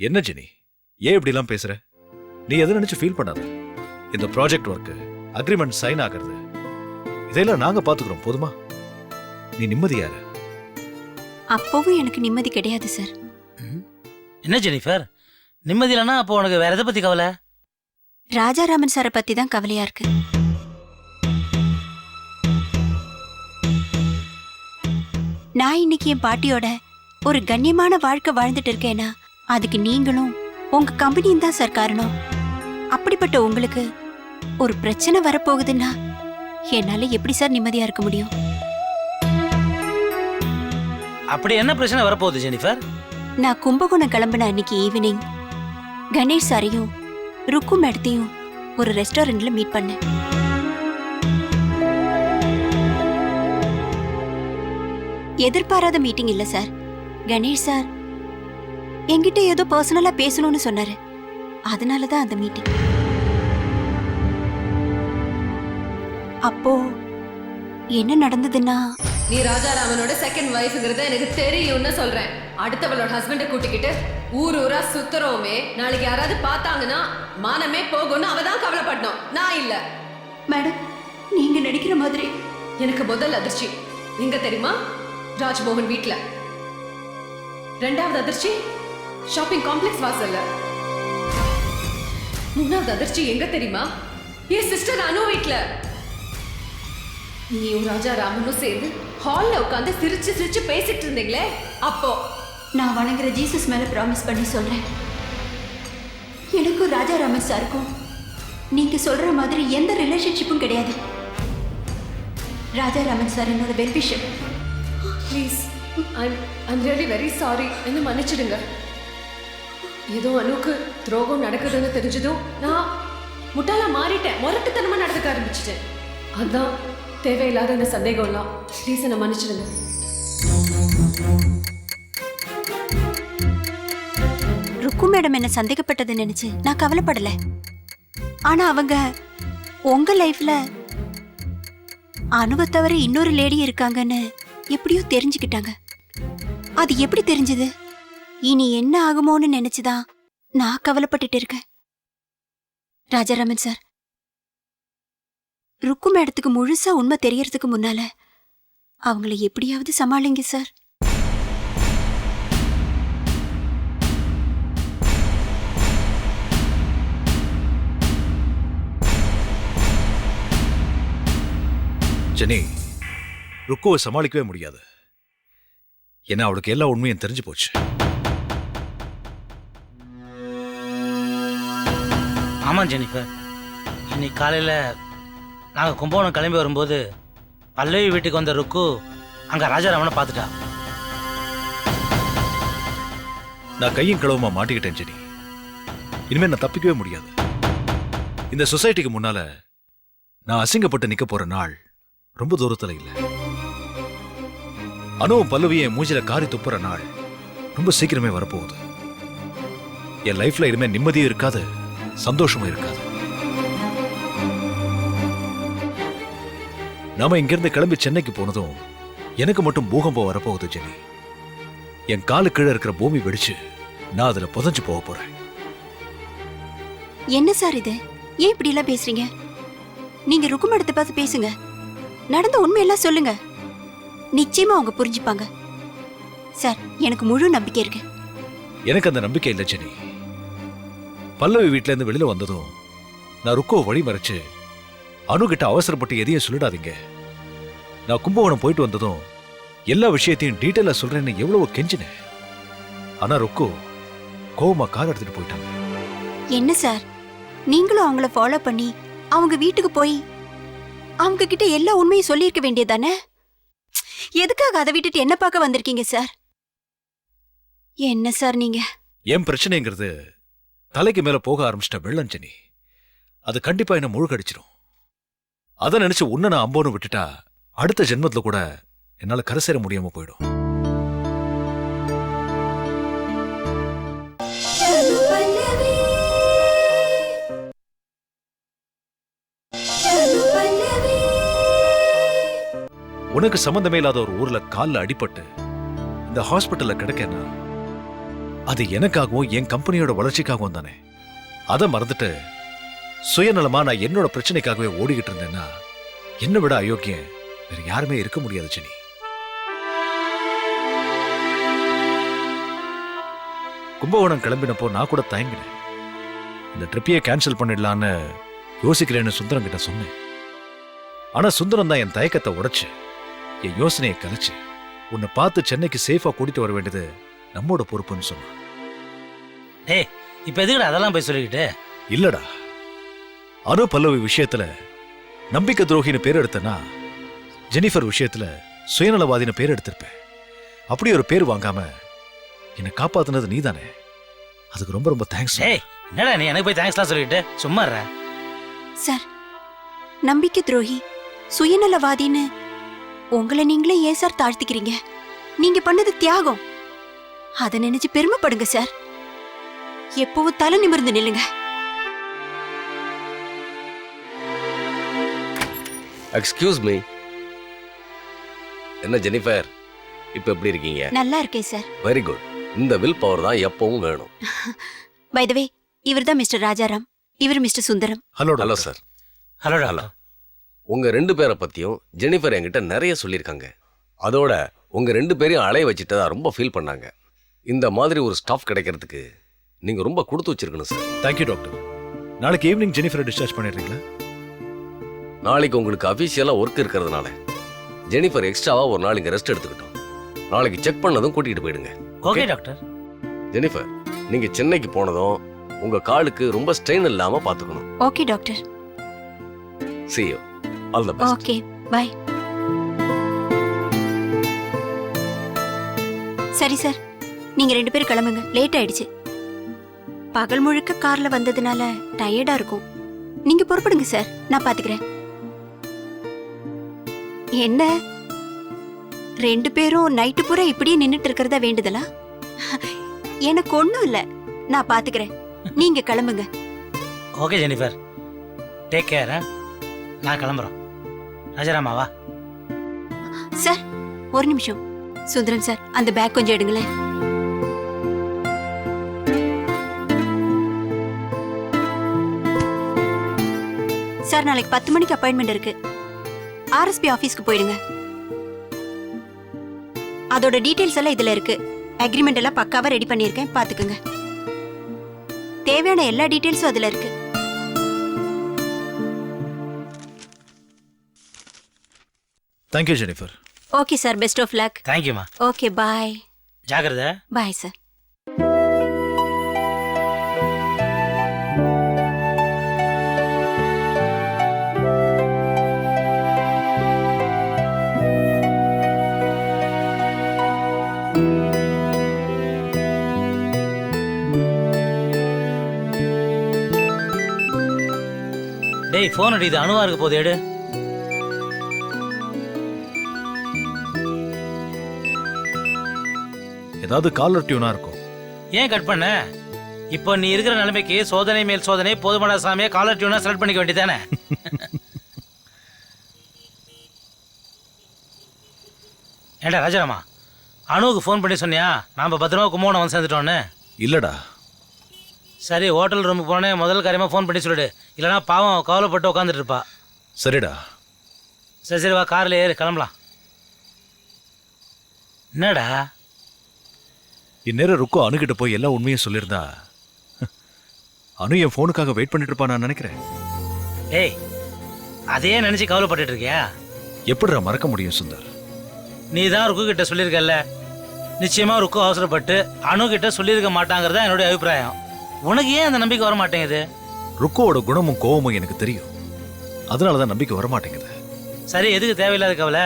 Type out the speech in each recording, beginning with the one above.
என்ன ஜெனி? ஏன் இப்படிலாம் பேசுற? நீ எதை நினைச்சு ஃபீல் பண்ணாத? இந்த ப்ராஜெக்ட் ஒர்க் அக்ரிமெண்ட் சைன் ஆகிறது இதையெல்லாம் நாங்க பாத்துக்கிறோம் போதுமா? நீ நிம்மதியாரு அப்பவும் எனக்கு நிம்மதி கிடையாது சார் என்ன ஜெனிஃபர் நிம்மதி இல்லைன்னா அப்போ உனக்கு வேற எதை பத்தி கவலை? ராஜாராமன் சாரை பத்தி தான் கவலையா இருக்கு. நான் இன்னைக்கு என் பாட்டியோட ஒரு கண்ணியமான வாழ்க்கை வாழ்ந்துட்டு இருக்கேனா? அதுக்கு நீங்களும் உங்க கம்பெனியும் தான் சார் காரணம். அப்படிப்பட்ட உங்களுக்கு ஒரு பிரச்சனை வரப்போகுதுன்னா என்னால எப்படி சார் நிம்மதியா இருக்க முடியும்? அப்படி என்ன பிரச்சனை வரப்போகுது ஜெனிஃபர்? நான் கும்பகோணம் கிளம்பின அன்னைக்கு ஈவினிங் கணேஷ் சாரையும் ருக்கு மேடத்தையும் ஒரு ரெஸ்டாரண்ட்ல மீட் பண்ணேன். எதிர்பாராத மீட்டிங் இல்ல சார். கணேஷ் சார் என்கிட்ட ஏதோ பர்சனலா பேசணும்னு சொன்னாரு. அதனால தான் அந்த மீட்டிங் அப்போ என்ன நடந்ததுன்னா? நீ ராஜாராமனோட செகண்ட் ஒய்ஃப்ங்கிறத எனக்கு தெரியும்னு சொல்றேன். அடுத்தவளோட ஹஸ்பண்டை கூட்டிக்கிட்டு ஊர் ஊரா சுத்துறோமே. நாளைக்கு யாராவது பார்த்தாங்கன்னா மானமே போகும்னு அவ தான் கவலைப்படணும். நான் இல்ல. மேடம் நீங்க நடிக்கிற மாதிரி. எனக்கு முதல் அதிர்ச்சி. எங்க தெரியுமா? ராஜ்மோகன் வீட்ல. ரெண்டாவது அதிர்ச்சி ஷாப்பிங் காம்ப்ளெக்ஸ் வாசல்ல மூணாவது அதிர்ச்சி எங்க தெரியுமா? என் சிஸ்டர் அனு வீட்ல. நீயும் ராஜா ராமனும் சேர்ந்து ஹால்ல உட்காந்து சிரிச்சு சிரிச்சு பேசிட்டு இருந்தீங்களே? அப்போ. நான் வணங்குற ஜீசஸ் மேல ப்ராமிஸ் பண்ணி சொல்றேன். எனக்கும் ராஜாராமன் சாருக்கும் நீங்க சொல்ற மாதிரி எந்த ரிலேஷன்ஷிப்பும் கிடையாது. ராஜாராமன் சார் என்னோட wellwisher please I'm I'm really very sorry என்ன மன்னிச்சிடுங்க. ஏதோ அனுக்கு துரோகம் நடக்குதுன்னு தெரிஞ்சதும் நான் முட்டாளா மாறிட்டேன். முரட்டுத்தனமா நடந்துக்க ஆரம்பிச்சிட்டேன். அதான் தேவையில்லாத இந்த சந்தேகம்லாம் ப்ளீஸ் என்ன மன்னிச்சிடுங்க. ருக்கு மேடம் என்ன சந்தேகப்பட்டது நினைச்சு நான் கவலைப்படல. ஆனா அவங்க உங்க லைஃப்ல அனுவை தவிர இன்னொரு லேடி இருக்காங்கன்னு எப்படியோ தெரிஞ்சுக்கிட்டாங்க. அது எப்படி தெரிஞ்சது? இனி என்ன ஆகுமோன்னு நினைச்சுதான் நான் கவலைப்பட்டுட்டு இருக்கேன். ராஜாராமன் சார். ருக்கு மேடத்துக்கு முழுசா உண்மை தெரியறதுக்கு முன்னால அவங்கள எப்படியாவது சமாளிங்க சார். ஜெனி ருக்குவை சமாளிக்கவே முடியாது. ஏன்னா அவளுக்கு எல்லா உண்மையும் தெரிஞ்சு போச்சு. ஆமாம் ஜெனிஃபர். இன்னைக்கு காலையில் நாங்கள் கும்பகோணம் கிளம்பி வரும்போது பல்லவி வீட்டுக்கு வந்த ருக்கு அங்கே ராஜாராமனை பார்த்துட்டா. நான் கையும் கிளவுமா மாட்டிக்கிட்டேன் ஜெனி. இனிமேல் நான் தப்பிக்கவே முடியாது. இந்த சொசைட்டிக்கு முன்னால நான் அசிங்கப்பட்டு நிக்க போற நாள் ரொம்ப தூரத்துல இல்ல. அனுவும் பல்லவியும் மூஞ்சில காரி துப்புற நாள் ரொம்ப சீக்கிரமே வரப்போகுது. என் லைஃப்ல இனிமே நிம்மதியும் இருக்காது. சந்தோஷமும் இருக்காது. நாம இங்கிருந்து கிளம்பி சென்னைக்கு போனதும் எனக்கு மட்டும் பூகம்பம் வரப்போகுது ஜெனி. என் காலு கீழே இருக்கிற பூமி வெடிச்சு நான் அதுல புதைஞ்சு போக போறேன். என்ன சார் இது? ஏன் இப்படி எல்லாம் பேசுறீங்க? நீங்க ருக்கு மேடத்தை பார்த்து பேசுங்க. நடந்த உண்மையெல்லாம் சொல்லுங்க. நிச்சயமா அவங்க புரிஞ்சுப்பாங்க. சார் எனக்கு முழு நம்பிக்கை இருக்கு. எனக்கு அந்த நம்பிக்கை இல்லை ஜெனி. பல்லவி வீட்ல இருந்து வெளியில வந்ததும் நான் ருக்கோ வழி மறைச்சு அணுகிட்ட அவசரப்பட்டு எதையும் சொல்லிடாதீங்க. நான் கும்பகோணம் போயிட்டு வந்ததும் எல்லா விஷயத்தையும் டீட்டெயிலா சொல்றேன்னு எவ்வளவு கெஞ்சினேன் ஆனா ருக்கோ கோவமா கார் எடுத்துட்டு போயிட்டாங்க. என்ன சார்? நீங்களும் அவங்கள ஃபாலோ பண்ணி அவங்க வீட்டுக்கு போய் அவங்க கிட்ட எல்லா உண்மையும் சொல்லியிருக்க வேண்டியதானே எதுக்காக அதை விட்டுட்டு என்ன பார்க்க வந்திருக்கீங்க சார்? என்ன சார் நீங்க? என் பிரச்சனைங்கிறது தலைக்கு மேல போக ஆரம்பிச்சிட்ட வெள்ளஞ்சனி அது கண்டிப்பா என்ன முழுகடிச்சிடும் அதை நினைச்சு உன்னை நான் அம்போன்னு விட்டுட்டா அடுத்த ஜென்மத்துல கூட என்னால கரை சேர முடியாம போயிடும். உனக்கு சம்பந்தமே இல்லாத ஒரு ஊர்ல கால்ல அடிபட்டு இந்த ஹாஸ்பிட்டல்ல கிடக்கேன்னா அது எனக்காகவும் என் கம்பெனியோட வளர்ச்சிக்காகவும் தானே. அதை மறந்துட்டு சுயநலமா நான் என்னோட பிரச்சனைக்காகவே ஓடிக்கிட்டு இருந்தேன்னா என்னை விட அயோக்கியம் வேற யாருமே இருக்க முடியாது ஜெனி. கும்பகோணம் கிளம்பினப்போ நான் கூட தயங்கினேன். இந்த ட்ரிப்பையே கேன்சல் பண்ணிடலான்னு யோசிக்கிறேன்னு சுந்தரம் கிட்ட சொன்னேன். ஆனா சுந்தரம் தான் என் தயக்கத்தை உடைச்சு என் யோசனையை கலைச்சு உன்னை பார்த்து சென்னைக்கு சேஃபா கூட்டிட்டு வர வேண்டியது நம்மோட பொறுப்புன்னு சொன்னான் டேய் இப்போ எதுக்குடா அதெல்லாம் போய் சொல்லிக்கிட்டு? இல்லடா. அனு பல்லவி விஷயத்துல நம்பிக்கை துரோகின்னு பேர் எடுத்தனா ஜெனிஃபர் விஷயத்துல சுயநலவாதின்னு பேர் எடுத்திருப்பேன். அப்படி ஒரு பேர் வாங்காம என்னை காப்பாத்துனது நீதானே? அதுக்கு ரொம்ப ரொம்ப தேங்க்ஸ் டேய் என்னடா நீ எனக்கு போய் தேங்க்ஸ்லாம் சொல்லிக்கிட்டு? சும்மா இருடா. சார் நம்பிக்கை துரோகி சுயநலவாதின்னு உங்களை நீங்களே ஏன் சார் தாழ்த்திக்கிறீங்க? நீங்க பண்ணது தியாகம். அதை நினைச்சு பெருமைப்படுங்க சார். எப்பவும் தலை நிமிர்ந்து நில்லுங்க. எக்ஸ்கியூஸ் மீ என்ன ஜெனிஃபர்? இப்போ எப்படி இருக்கீங்க? நல்லா இருக்கேன் சார். வெரி குட் இந்த வில் பவர் தான் எப்பவும் வேணும். பை த வே இவர் தான் மிஸ்டர் ராஜாராம். இவர் mister Sundaram. Hello hello sir hello hello உங்க ரெண்டு பேரை பத்தியும் ஜெனிஃபர் என்கிட்ட நிறைய சொல்லியிருக்காங்க. அதோட உங்க ரெண்டு பேரையும் அலைய வச்சுட்டதா ரொம்ப ஃபீல் பண்ணாங்க. இந்த மாதிரி ஒரு ஸ்டாஃப் கிடைக்கிறதுக்கு நீங்க ரொம்ப கொடுத்து வச்சிருக்கணும் சார் தேங்க்யூ டாக்டர் நாளைக்கு ஈவினிங் ஜெனிஃபரை டிஸ்சார்ஜ் பண்ணிடுறீங்களா? நாளைக்கு உங்களுக்கு அஃபீஷியலாக ஒர்க் இருக்கிறதுனால ஜெனிஃபர் எக்ஸ்ட்ராவா ஒரு நாள் இங்க ரெஸ்ட் எடுத்துக்கிட்டோம். நாளைக்கு செக் பண்ணதும் கூட்டிகிட்டு போயிடுங்க. ஓகே டாக்டர் ஜெனிஃபர் நீங்க சென்னைக்கு போனதும் உங்க காலுக்கு ரொம்ப ஸ்ட்ரெயின் இல்லாம பாத்துக்கணும். Okay doctor see you. All the best okay bye சரி சார் நீங்க ரெண்டு பேரும் கிளம்புங்க. லேட் ஆயிடுச்சு. பகல் முழுக்க கார்ல வந்ததுனால டயர்டா இருக்கும். நீங்க பொறுப்படுங்க சார். நான் பாத்துக்கிறேன். என்ன? ரெண்டு பேரும் நைட்டு பூரா இப்படியே நின்னுட்டு இருக்கிறதா வேண்டுதலா? எனக்கு ஒண்ணும் இல்ல. நான் பாத்துக்கிறேன். நீங்க கிளம்புங்க. Okay Jennifer. டேக் கேர் நான் கிளம்புறோம். ராஜாராமா வா சார் ஒரு நிமிஷம். சுந்தரம் சார் அந்த பேக் கொஞ்சம் எடுங்களேன். சார் நாளைக்கு பத்து மணிக்கு அப்பாயின்மெண்ட் இருக்கு. ஆர்எஸ்பி ஆபீஸ்க்கு போயிடுங்க. அதோட டீடைல்ஸ் எல்லாம் இதுல இருக்கு. அக்ரிமெண்ட் எல்லாம் பக்காவா ரெடி பண்ணியிருக்கேன். பாத்துக்கோங்க. தேவையான எல்லா டீடைல்ஸும் அதுல இருக்கு. Thank you Jennifer okay sir best of luck தேங்க்யூம்மா ஓகே பாய் ஜாக்கிரதை. பாய் சார் டேய் ஃபோன் அடிக்குது. அணுவா இருக்க போது எடு. ஏதாவது காலர் டியூனா இருக்கும். ஏன் கட் பண்ண? இப்போ நீ இருக்கிற நிலைமைக்கு சோதனை மேல் சோதனை போதுமான சாமியை காலர் டியூனா செலக்ட் பண்ணிக்க வேண்டியதானே ஏண்டா ராஜாராமா அணுவுக்கு ஃபோன் பண்ணி சொன்னியா? நாம பத்திரமா கும்பகோணம் வந்து சேர்ந்துட்டோன்னு இல்லடா. சரி ஹோட்டல் ரூமுக்கு போனேன் முதல் காரியமாக ஃபோன் பண்ணி சொல்லிடு. இல்லைனா பாவம் கவலைப்பட்டு உட்காந்துட்டு இருப்பா. சரிடா. சரி சரி வா காரில் ஏறு கிளம்பலாம். என்னடா? இந்நேரம் ருக்கோ அணுகிட்ட போய் எல்லா உண்மையும் சொல்லியிருந்தா அனு என் ஃபோனுக்காக வெயிட் பண்ணிட்டு இருப்பா நான் நினைக்கிறேன். டேய் அதையே நினச்சி கவலைப்பட்டுட்டு இருக்கியா? எப்படிடா மறக்க முடியும் சுந்தர்? நீ தான் ருக்கு கிட்ட சொல்லியிருக்கல்ல. நிச்சயமா ருக்கு அவசரப்பட்டு அணு கிட்ட சொல்லியிருக்க மாட்டாங்கிறது என்னுடைய அபிப்பிராயம். உனக்கு ஏன் அந்த நம்பிக்கை வர மாட்டேங்குது ருக்கோவோட குணமும் கோவமும் எனக்கு தெரியும். அதனால தான் நம்பிக்கை வரமாட்டேங்குது. சரி எதுக்கு தேவையில்லாத கவலை?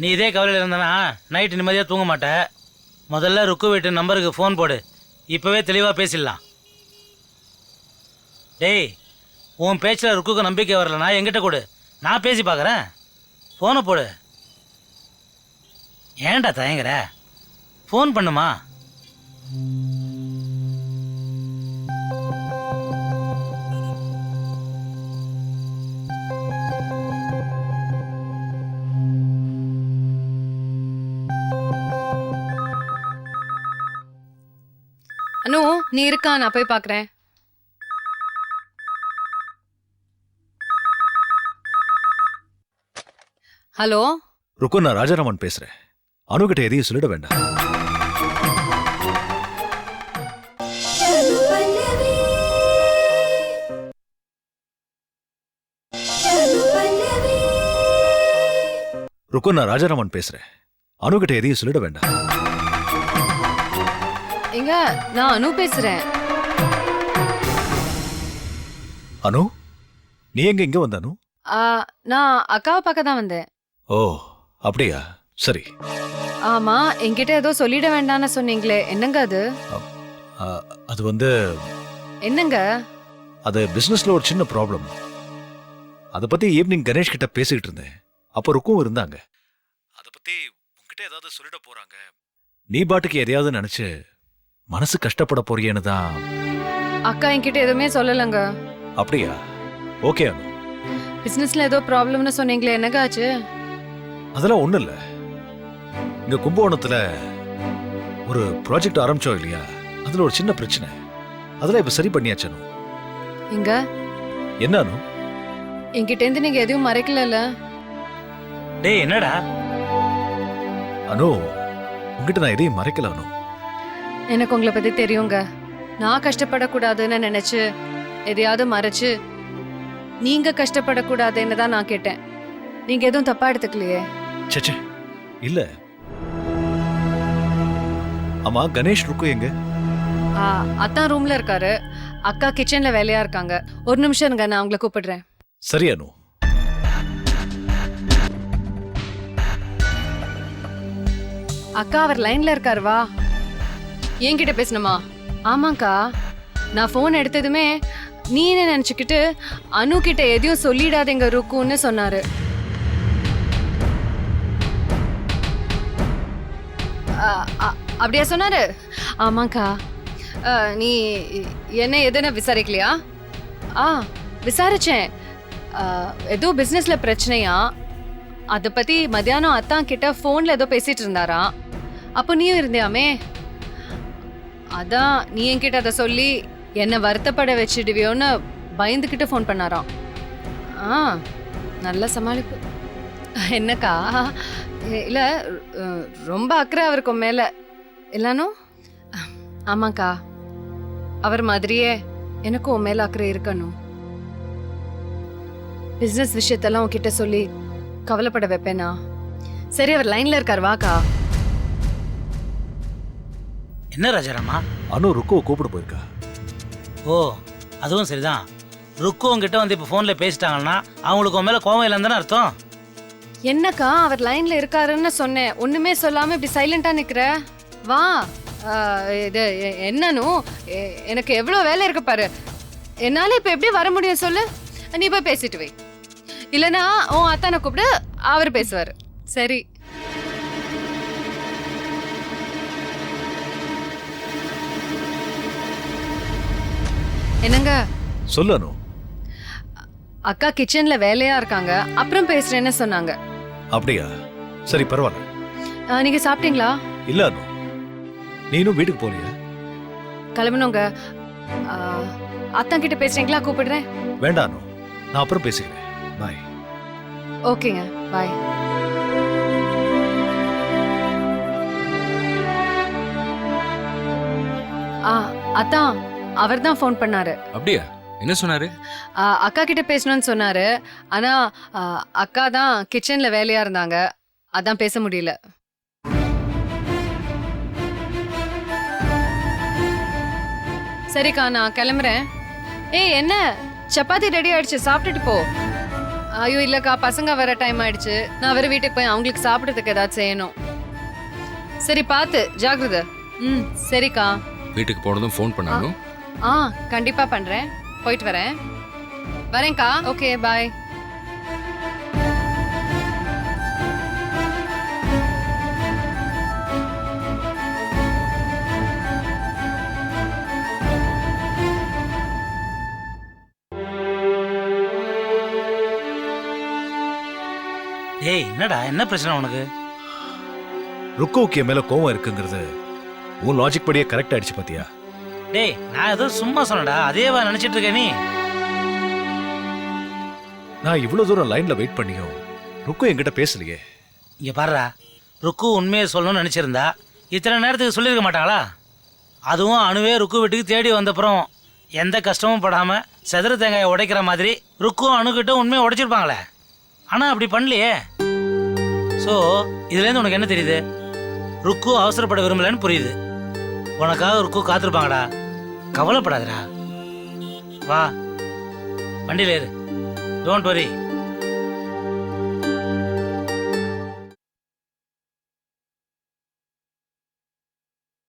நீ இதே கவலையில் இருந்தனா நைட்டு நிம்மதியாக தூங்க மாட்ட. முதல்ல ருக்கு வீட்டு நம்பருக்கு ஃபோன் போடு. இப்போவே தெளிவாக பேசிடலாம். டேய் உன் பேச்சில் ருக்குக்கு நம்பிக்கை வரலனா என்கிட்ட கொடு. நான் பேசி பார்க்குறேன் ஃபோனை போடு. ஏன்டா தயங்குற? ஃபோன் பண்ணுமா? அனு நீ இருக்கா? நான் போய் பாக்குறேன். ஹலோ? ருக்கு நான் ராஜாராமன் பேசுறேன். அனுகிட்ட எதையும் சொல்லிட வேண்டாம். ருக்கு நான் ராஜாராமன் பேசுறேன். அணுகிட்ட எதையும் சொல்லிட வேண்டாம். எங்க நான் அனு பேசுறேன். அனு? நீ எங்க இங்க வந்த அனு? ஆ, நான் அக்காவை பார்க்க தான் வந்தேன். ஓ அப்படியா? சரி. ஆமா என்கிட்ட ஏதோ சொல்லிட வேண்டாம்னு சொன்னீங்களே என்னங்க அது? ஆ, அது வந்து என்னங்க? அது பிசினஸ்ல ஒரு சின்ன ப்ராப்ளம் அதை பத்தி ஈவினிங் கணேஷ் கிட்ட பேசிக்கிட்டு இருந்தேன். அப்போ ருக்கும் இருந்தாங்க. அதை பத்தி உன்கிட்ட ஏதாவது சொல்லிட போறாங்க. நீ பாட்டுக்கு எதையாவது நினைச்சு மனசு கஷ்டப்பட போறியேன்னு தான். அக்கா என்கிட்ட எதுவுமே சொல்லலங்க. அப்படியா? ஓகே அனு. பிசினஸ்ல ஏதோ ப்ராப்ளம்னு சொன்னீங்களே என்னங்க ஆச்சு? அதெல்லாம் ஒண்ணும் இல்ல. இங்க கும்பகோணத்துல ஒரு ப்ராஜெக்ட் ஆரம்பிச்சோம் இல்லையா? அதுல ஒரு சின்ன பிரச்சனை. அதெல்லாம் இப்ப சரி பண்ணியாச்சு அனு. இங்க என்ன அனு? என்கிட்ட இருந்து நீங்க எதுவும் மறைக்கலல்ல? டேய் என்னடா? அனு உன்கிட்ட நான் எதையும் மறைக்கல அனு. எனக்கு உங்களை பத்தி தெரியுங்க. நான் கஷ்டப்படக்கூடாதுன்னு நினைச்சு எதையாவது மறைச்சு நீங்க கஷ்டப்படக்கூடாதுன்னு தான் நான் கேட்டேன். நீங்க எதுவும் தப்பா எடுத்துக்கலையே. ச்சே இல்ல. ஆமா கணேஷ் ருக்கு எங்க? ஆ, அத்தான் ரூம்ல இருக்காரு. அக்கா கிச்சன்ல வேலையா இருக்காங்க. ஒரு நிமிஷம் இருங்க நான் உங்களை கூப்பிடுறேன். சரி அனு. அக்கா அவர் லைன்ல இருக்காரு வா. என்கிட்ட பேசணுமா? ஆமாக்கா நான் ஃபோன் எடுத்ததுமே நீ என்ன நினச்சிக்கிட்டு அனு கிட்ட எதையும் சொல்லிடாதீங்க ருக்குன்னு சொன்னாரு. அப்படியா சொன்னாரு? ஆமாக்கா நீ என்ன எதுன்னு விசாரிக்கலையா? ஆ விசாரிச்சேன். எதுவும் ஏதோ பிரச்சனையா? அதை பற்றி மத்தியானம் அத்தான் கிட்ட ஃபோனில் ஏதோ பேசிகிட்டு இருந்தாராம். அப்போ நீயும் இருந்தியாமே? அதான் நீ என்கிட்ட அதை சொல்லி என்னை வருத்தப்பட வச்சிடுவியோன்னு பயந்துக்கிட்டு ஃபோன் பண்ணாராம். ஆ நல்ல சமாளிப்பு. என்னக்கா? இல்லை ரொம்ப அக்கறை அவருக்கு மேலே. இல்லைனோ? ஆமாக்கா. அவர் மாதிரியே எனக்கும் உன் மேலே அக்கறை இருக்கணும். பிஸ்னஸ் விஷயத்தெல்லாம் உன்கிட்ட சொல்லி கவலைப்பட வைப்பேனா? சரி அவர் லைனில் இருக்கார் வாக்கா. என்ன ராஜாராமா அனு ருக்குவை கூப்பிட போயிருக்கா. ஓ அதுவும் சரிதான். ருக்கு உங்ககிட்ட வந்து இப்போ ஃபோனில் பேசிட்டாங்கன்னா அவங்களுக்கு உன் மேலே கோவம் இல்லைன்னு தானே அர்த்தம்? என்னக்கா அவர் லைன்ல இருக்காருன்னு சொன்னேன். ஒண்ணுமே சொல்லாம இப்படி சைலண்டா நிக்கிற? வா. இது எ- என்னன்னு எ- எனக்கு எவ்வளவு வேலை இருக்கு பாரு. என்னால இப்ப எப்படி வர முடியும் சொல்லு? நீ போய் பேசிட்டு வை. இல்லனா உன் அத்தானை கூப்பிடு அவர் பேசுவாரு. சரி. என்னங்க? சொல்லு அனு அக்கா கிச்சன்ல வேலையா இருக்காங்க. அப்புறம் பேசுறேன்னு சொன்னாங்க. அப்படியா? சரி பரவாயில்ல. நீங்க சாப்பிட்டீங்களா? இல்ல அனு. நீனும் வீட்டுக்கு போறியா கிளம்பணுங்க அத்தான் கிட்ட பேசுறீங்களா? கூப்பிடுறேன். வேண்டாம் அனு. நான் அப்புறம் பேசிக்கிறேன். பாய். ஓகேங்க. பாய். ஆ அத்தான். அவர் தான் ஃபோன் பண்ணாரு. அப்படியா? என்ன சொன்னாரு? அக்கா கிட்ட பேசணும்னு சொன்னாரு. ஆனா அக்கா தான் கிச்சன்ல வேலையா இருந்தாங்க. அதான் பேச முடியல. சரிக்கா நான் கிளம்புறேன். ஏய் என்ன? சப்பாத்தி ரெடி ஆயிடுச்சு. சாப்பிட்டுட்டு போ. ஐயோ இல்லக்கா பசங்க வர டைம் ஆயிடுச்சு. நான் வேற வீட்டுக்கு போய் அவங்களுக்கு சாப்பிட்றதுக்கு ஏதாச்சும் செய்யணும். சரி பார்த்து ஜாகிரதை ம் சரிக்கா. வீட்டுக்கு போனதும் ஃபோன் பண்ணாலும் ஆ கண்டிப்பா பண்றேன். போயிட்டு வரேன். வரேன்க்கா. Okay bye. ஏய் என்னடா என்ன பிரச்சனை உனக்கு? ருக்குவுக்கு என் மேல கோவம் இருக்குங்கிறது உன் லாஜிக் படியே கரெக்ட் ஆயிடுச்சு பாத்தியா? டேய் நான் ஏதோ சும்மா சொன்னடா அதேவா நினைச்சிட்டு இருக்க நீ? நான் இவ்வளவு தூரம் லைன்ல வெயிட் பண்ணியும் ருக்கு என்கிட்ட பேசலையே. இங்க பாருடா ருக்கு உண்மையை சொல்லணும்னு நினைச்சிருந்தா இத்தனை நேரத்துக்கு சொல்லியிருக்க மாட்டாங்களா அதுவும் அணுவே ருக்கு வீட்டுக்கு தேடி வந்தப்புறம் எந்த கஷ்டமும் படாம செதறு தேங்காயை உடைக்கிற மாதிரி ருக்கும் அணுகிட்ட உண்மையை உடைச்சிருப்பாங்களே. ஆனா அப்படி பண்ணலையே. ஸோ இதுலேருந்து உனக்கு என்ன தெரியுது? ருக்கு அவசரப்பட விரும்பலன்னு புரியுது. உனக்காக ருக்கு காத்திருப்பாங்கடா. கவலைப்படாதடா. வா. வண்டியில் ஏறு. Don't worry